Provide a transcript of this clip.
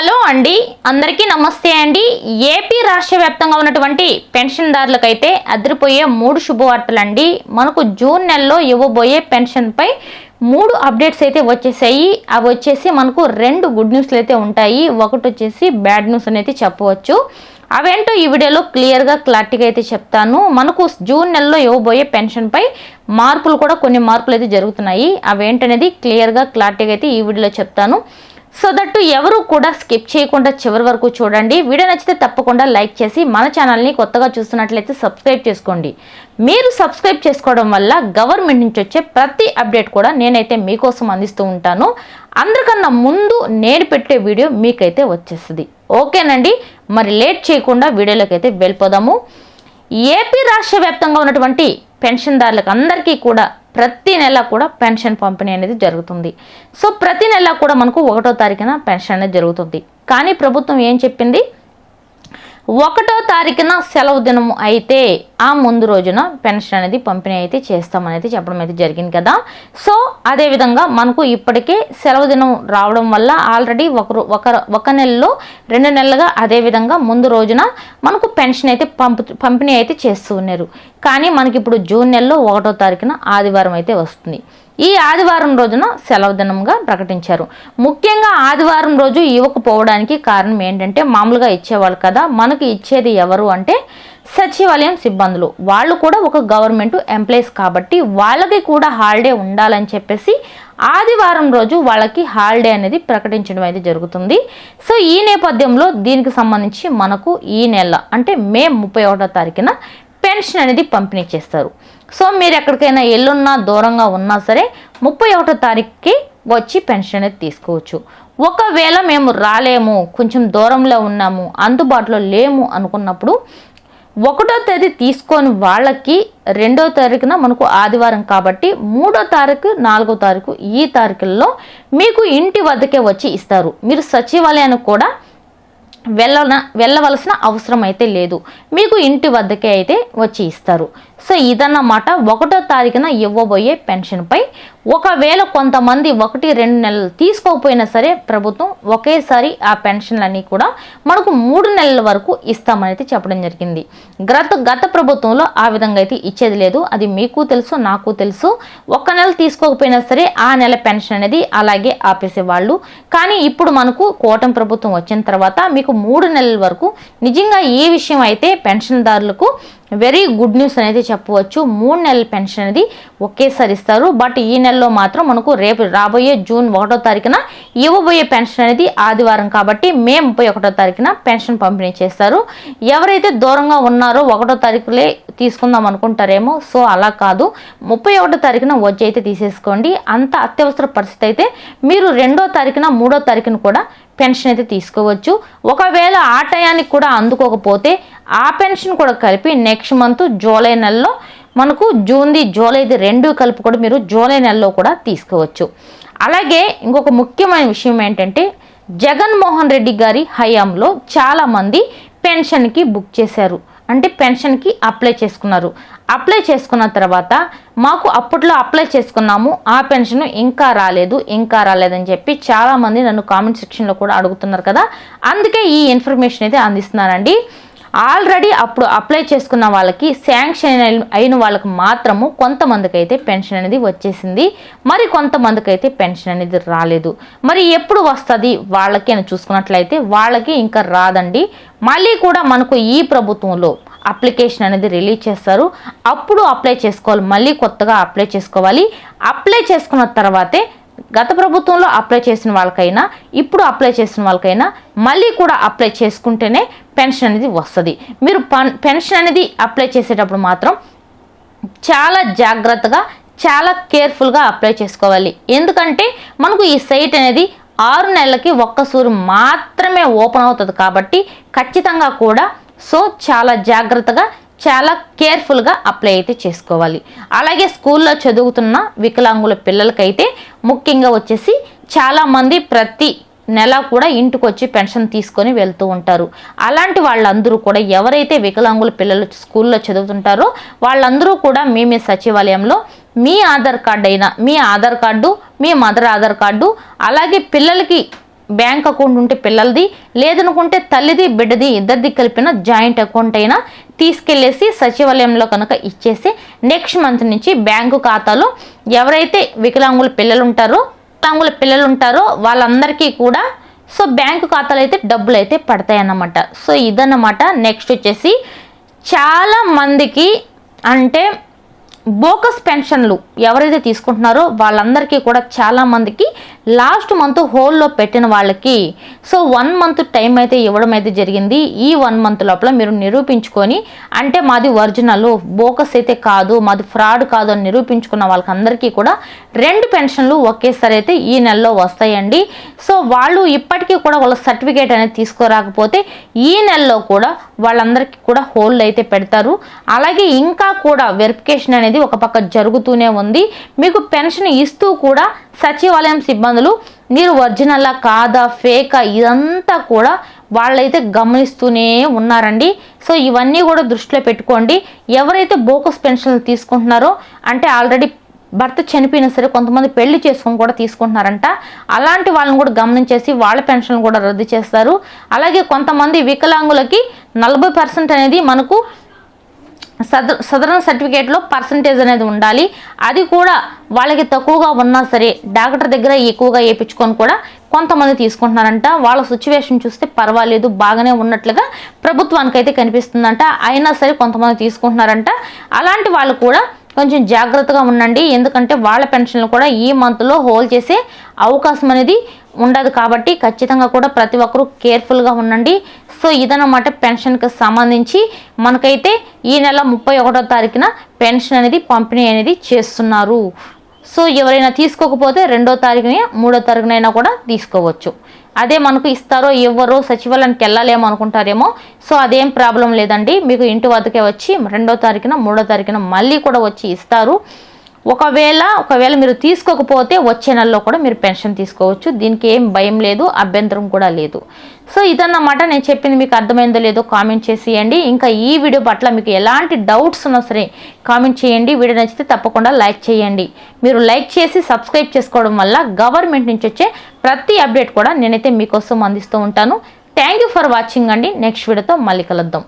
Hello అండి. అందరికీ నమస్తే అండి. ఏపీ రాష్ట్ర వ్యాప్తంగా ఉన్నటువంటి పెన్షన్దారులకైతే అదిరిపోయే మూడు శుభవార్తలండి. మనకు జూన్ నెలలో ఇవ్వబోయే పెన్షన్పై మూడు అప్డేట్స్ అయితే వచ్చేసాయి. అవి వచ్చేసి మనకు రెండు గుడ్ న్యూస్లు అయితే ఉంటాయి. ఒకటి వచ్చేసి బ్యాడ్ న్యూస్ అనేది చెప్పవచ్చు. అవేంటో ఈ వీడియోలో క్లియర్గా క్లారిటీగా అయితే చెప్తాను. మనకు జూన్ నెలలో ఇవ్వబోయే పెన్షన్పై మార్పులు కూడా కొన్ని మార్పులు అయితే జరుగుతున్నాయి. అవేంటనేది క్లియర్గా క్లారిటీగా అయితే ఈ వీడియోలో చెప్తాను. సో దట్టు ఎవరు కూడా స్కిప్ చేయకుండా చివరి వరకు చూడండి. వీడియో నచ్చితే తప్పకుండా లైక్ చేసి మన ఛానల్ని కొత్తగా చూస్తున్నట్లయితే సబ్స్క్రైబ్ చేసుకోండి. మీరు సబ్స్క్రైబ్ చేసుకోవడం వల్ల గవర్నమెంట్ నుంచి వచ్చే ప్రతి అప్డేట్ కూడా నేనైతే మీకోసం అందిస్తూ ఉంటాను. అందరికన్నా ముందు నేను పెట్టే వీడియో మీకైతే వచ్చేస్తుంది. ఓకేనండి? మరి లేట్ చేయకుండా వీడియోలోకి అయితే వెళ్ళిపోదాము. ఏపీ రాష్ట్ర వ్యాప్తంగా ఉన్నటువంటి పెన్షన్దారులకు అందరికీ కూడా ప్రతి నెల కూడా పెన్షన్ పంపిణీ అనేది జరుగుతుంది. సో ప్రతి నెల కూడా మనకు ఒకటో తారీఖున పెన్షన్ అనేది జరుగుతుంది. కానీ ప్రభుత్వం ఏం చెప్పింది? ఒకటో తారీఖున సెలవు దినం అయితే ఆ ముందు రోజున పెన్షన్ అనేది పంపిణీ అయితే చేస్తామనేది చెప్పడం అయితే జరిగింది కదా. సో అదేవిధంగా మనకు ఇప్పటికే సెలవు దినం రావడం వల్ల ఆల్రెడీ ఒక ఒక ఒక నెలలో రెండు నెలలుగా అదేవిధంగా ముందు రోజున మనకు పెన్షన్ అయితే పంపు పంపిణీ అయితే చేస్తూ ఉన్నారు. కానీ మనకి ఇప్పుడు జూన్ నెలలో ఒకటో తారీఖున ఆదివారం అయితే వస్తుంది. ఈ ఆదివారం రోజున సెలవు దినంగా ప్రకటించారు. ముఖ్యంగా ఆదివారం రోజు ఇవ్వకపోవడానికి కారణం ఏంటంటే మామూలుగా ఇచ్చేవాళ్ళు కదా. మనకు ఇచ్చేది ఎవరు అంటే సచివాలయం సిబ్బందులు. వాళ్ళు కూడా ఒక గవర్నమెంట్ ఎంప్లాయీస్ కాబట్టి వాళ్ళకి కూడా హాలిడే ఉండాలని చెప్పేసి ఆదివారం రోజు వాళ్ళకి హాలిడే అనేది ప్రకటించడం అయితే జరుగుతుంది. సో ఈ నేపథ్యంలో దీనికి సంబంధించి మనకు ఈ నెల అంటే మే ముప్పై ఒకటో తారీఖున పెన్షన్ అనేది పంపిణీ చేస్తారు. సో మీరు ఎక్కడికైనా ఎల్లున్నా దూరంగా ఉన్నా సరే ముప్పై ఒకటో తారీఖుకి వచ్చి పెన్షన్ అనేది తీసుకోవచ్చు. ఒకవేళ మేము రాలేము కొంచెం దూరంలో ఉన్నాము అందుబాటులో లేము అనుకున్నప్పుడు ఒకటో తేదీ తీసుకొని వాళ్ళకి రెండో తారీఖున మనకు ఆదివారం కాబట్టి మూడో తారీఖు నాలుగో తారీఖు ఈ తారీఖుల్లో మీకు ఇంటి వద్దకే వచ్చి ఇస్తారు. మీరు సచివాలయానికి కూడా వెళ్ళన వెళ్ళవలసిన అవసరం అయితే లేదు. మీకు ఇంటి వద్దకే అయితే వచ్చి ఇస్తారు. సో ఇదన్నమాట ఒకటో తారీఖున ఇవ్వబోయే పెన్షన్పై ఒకవేళ కొంతమంది ఒకటి రెండు నెలలు తీసుకోకపోయినా సరే ప్రభుత్వం ఒకేసారి ఆ పెన్షన్లన్నీ కూడా మనకు మూడు నెలల వరకు ఇస్తామనేది చెప్పడం జరిగింది. గత గత ప్రభుత్వంలో ఆ విధంగా అయితే ఇచ్చేది లేదు. అది మీకు తెలుసు నాకు తెలుసు. ఒక్క నెల తీసుకోకపోయినా సరే ఆ నెల పెన్షన్ అనేది అలాగే ఆపేసేవాళ్ళు కానీ ఇప్పుడు మనకు కూటమి ప్రభుత్వం వచ్చిన తర్వాత మీకు మూడు నెలల వరకు నిజంగా ఏ విషయం అయితే పెన్షన్దారులకు వెరీ గుడ్ న్యూస్ అనేది చెప్పవచ్చు. మూడు నెలల పెన్షన్ అనేది ఒకేసారి ఇస్తారు. బట్ ఈ నెలలో మాత్రం మనకు రేపు రాబోయే జూన్ ఒకటో తారీఖున ఇవ్వబోయే పెన్షన్ అనేది ఆదివారం కాబట్టి మే ముప్పై ఒకటో తారీఖున పెన్షన్ పంపిణీ చేస్తారు. ఎవరైతే దూరంగా ఉన్నారో ఒకటో తారీఖులే తీసుకుందాం అనుకుంటారేమో. సో అలా కాదు. ముప్పై ఒకటో తారీఖున వచ్చి అయితే తీసేసుకోండి. అంత అత్యవసర పరిస్థితి అయితే మీరు రెండో తారీఖున మూడో తారీఖున కూడా పెన్షన్ అయితే తీసుకోవచ్చు. ఒకవేళ ఆ టయానికి కూడా అందుకోకపోతే ఆ పెన్షన్ కూడా కలిపి నెక్స్ట్ మంత్ జూలై నెలలో మనకు జూన్ది జూలైది రెండు కలిపి కూడా మీరు జూలై నెలలో కూడా తీసుకోవచ్చు. అలాగే ఇంకొక ముఖ్యమైన విషయం ఏంటంటే జగన్మోహన్ రెడ్డి గారి హయాంలో చాలామంది పెన్షన్కి బుక్ చేశారు. అంటే పెన్షన్కి అప్లై చేసుకున్నారు. అప్లై చేసుకున్న తర్వాత మాకు అప్పట్లో అప్లై చేసుకున్నాము ఆ పెన్షన్ ఇంకా రాలేదు ఇంకా రాలేదని చెప్పి చాలామంది నన్ను కామెంట్ సెక్షన్లో కూడా అడుగుతున్నారు కదా. అందుకే ఈ ఇన్ఫర్మేషన్ అయితే అందిస్తున్నానండి. ఆల్రెడీ అప్పుడు అప్లై చేసుకున్న వాళ్ళకి శాంక్షన్ అయిన- అయిన వాళ్ళకి మాత్రము కొంతమందికి అయితే పెన్షన్ అనేది వచ్చేసింది. మరి కొంతమందికి అయితే పెన్షన్ అనేది రాలేదు. మరి ఎప్పుడు వస్తుంది వాళ్ళకి అని చూసుకున్నట్లయితే వాళ్ళకి ఇంకా రాదండి. మళ్ళీ కూడా మనకు ఈ ప్రభుత్వంలో అప్లికేషన్ అనేది రిలీజ్ చేస్తారు. అప్పుడు అప్లై చేసుకోవాలి. మళ్ళీ కొత్తగా అప్లై చేసుకోవాలి. అప్లై చేసుకున్న తర్వాతే గత ప్రభుత్వంలో అప్లై చేసిన వాళ్ళకైనా ఇప్పుడు అప్లై చేసిన వాళ్ళకైనా మళ్ళీ కూడా అప్లై చేసుకుంటేనే పెన్షన్ అనేది వస్తుంది. మీరు పన్ పెన్షన్ అనేది అప్లై చేసేటప్పుడు మాత్రం చాలా జాగ్రత్తగా చాలా కేర్ఫుల్గా అప్లై చేసుకోవాలి. ఎందుకంటే మనకు ఈ సైట్ అనేది ఆరు నెలలకి ఒక్కసూరు మాత్రమే ఓపెన్ అవుతుంది కాబట్టి ఖచ్చితంగా కూడా సో చాలా జాగ్రత్తగా చాలా కేర్ఫుల్గా అప్లై అయితే చేసుకోవాలి. అలాగే స్కూల్లో చదువుతున్న వికలాంగుల పిల్లలకైతే ముఖ్యంగా వచ్చేసి చాలామంది ప్రతి నెల కూడా ఇంటికి వచ్చి పెన్షన్ తీసుకొని వెళ్తూ ఉంటారు. అలాంటి వాళ్ళందరూ కూడా ఎవరైతే వికలాంగుల పిల్లలు స్కూల్లో చదువుతుంటారో వాళ్ళందరూ కూడా మీ మీ సచివాలయంలో మీ ఆధార్ కార్డు అయినా మీ ఆధార్ కార్డు మీ మదర్ ఆధార్ కార్డు అలాగే పిల్లలకి బ్యాంక్ అకౌంట్ ఉంటే పిల్లలది లేదనుకుంటే తల్లిది బిడ్డది ఇద్దరిది కలిపిన జాయింట్ అకౌంట్ అయినా తీసుకెళ్ళేసి సచివాలయంలో కనుక ఇచ్చేసి నెక్స్ట్ మంత్ నుంచి బ్యాంకు ఖాతాలో ఎవరైతే వికలాంగుల పిల్లలు ఉంటారో వికలాంగుల పిల్లలు ఉంటారో వాళ్ళందరికీ కూడా సో బ్యాంకు ఖాతాలో అయితే డబ్బులు అయితే పడతాయి అన్నమాట సో ఇదన్నమాట నెక్స్ట్ వచ్చేసి చాలా మందికి అంటే బోకస్ పెన్షన్లు ఎవరైతే తీసుకుంటున్నారో వాళ్ళందరికీ కూడా చాలామందికి లాస్ట్ మంత్ హోల్లో పెట్టిన వాళ్ళకి. సో వన్ మంత్ టైం అయితే ఇవ్వడం అయితే జరిగింది. ఈ వన్ మంత్ లోపల మీరు నిరూపించుకొని అంటే మాది ఒరిజినల్ బోకస్ అయితే కాదు మాది ఫ్రాడ్ కాదు అని నిరూపించుకున్న వాళ్ళకందరికీ కూడా రెండు పెన్షన్లు ఒకేసారి అయితే ఈ నెలలో వస్తాయండి. సో వాళ్ళు ఇప్పటికీ కూడా వాళ్ళ సర్టిఫికేట్ అనేది తీసుకోరాకపోతే ఈ నెలలో కూడా వాళ్ళందరికీ కూడా హోల్డ్ అయితే పెడతారు. అలాగే ఇంకా కూడా వెరిఫికేషన్ అనేది ఒక పక్క జరుగుతూనే ఉంది. మీకు పెన్షన్ ఇస్తూ కూడా సచివాలయం సిబ్బందులు మీరు ఒరిజినల్లా కాదా ఫేకా ఇదంతా కూడా వాళ్ళైతే గమనిస్తూనే ఉన్నారండి. సో ఇవన్నీ కూడా దృష్టిలో పెట్టుకోండి. ఎవరైతే బోకస్ పెన్షన్లు తీసుకుంటున్నారో అంటే ఆల్రెడీ భర్త చనిపోయినా సరే కొంతమంది పెళ్ళి చేసుకొని కూడా తీసుకుంటున్నారంట. అలాంటి వాళ్ళని కూడా గమనించేసి వాళ్ళ పెన్షన్ కూడా రద్దు చేస్తారు. అలాగే కొంతమంది వికలాంగులకి నలభై పర్సెంట్ అనేది మనకు సద సదరన్ సర్టిఫికేట్లో పర్సంటేజ్ అనేది ఉండాలి. అది కూడా వాళ్ళకి తక్కువగా ఉన్నా సరే డాక్టర్ దగ్గర ఎక్కువగా వేయించుకొని కూడా కొంతమంది తీసుకుంటున్నారంట. వాళ్ళ సిచ్యువేషన్ చూస్తే పర్వాలేదు బాగానే ఉన్నట్లుగా ప్రభుత్వానికి అయితే కనిపిస్తుందంట. అయినా సరే కొంతమంది తీసుకుంటున్నారంట. అలాంటి వాళ్ళు కూడా కొంచెం జాగ్రత్తగా ఉండండి. ఎందుకంటే వాళ్ళ పెన్షన్లు కూడా ఈ మంత్లో హోల్ చేసే అవకాశం అనేది ఉండదు కాబట్టి ఖచ్చితంగా కూడా ప్రతి ఒక్కరూ కేర్ఫుల్గా ఉండండి. సో ఇదన్నమాట పెన్షన్కి సంబంధించి మనకైతే ఈ నెల ముప్పై ఒకటో తారీఖున పెన్షన్ అనేది పంపిణీ అనేది చేస్తున్నారు. సో ఎవరైనా తీసుకోకపోతే రెండో తారీఖున మూడో తారీఖునైనా కూడా తీసుకోవచ్చు. అదే మనకు ఇస్తారో ఎవరో సచివాలయానికి వెళ్ళాలేమో అనుకుంటారేమో సో అదేం ప్రాబ్లం లేదండి. మీకు ఇంటి వద్దకే వచ్చి రెండో తారీఖున మూడో తారీఖున మళ్ళీ కూడా వచ్చి ఇస్తారు. ఒకవేళ ఒకవేళ మీరు తీసుకోకపోతే వచ్చే నెలలో కూడా మీరు పెన్షన్ తీసుకోవచ్చు. దీనికి ఏం భయం లేదు అభ్యంతరం కూడా లేదు. సో ఇదన్నమాట నేను చెప్పింది మీకు అర్థమైందో లేదో కామెంట్ చేసేయండి ఇంకా ఈ వీడియో పట్ల మీకు ఎలాంటి డౌట్స్ ఉన్నా సరే కామెంట్ చేయండి. వీడియో నచ్చితే తప్పకుండా లైక్ చేయండి. మీరు లైక్ చేసి సబ్స్క్రైబ్ చేసుకోవడం వల్ల గవర్నమెంట్ నుంచి వచ్చే ప్రతి అప్డేట్ కూడా నేనైతే మీకోసం అందిస్తూ ఉంటాను. థ్యాంక్ యూ ఫర్ వాచింగ్ అండి. నెక్స్ట్ వీడియోతో మళ్ళీ కలుద్దాం.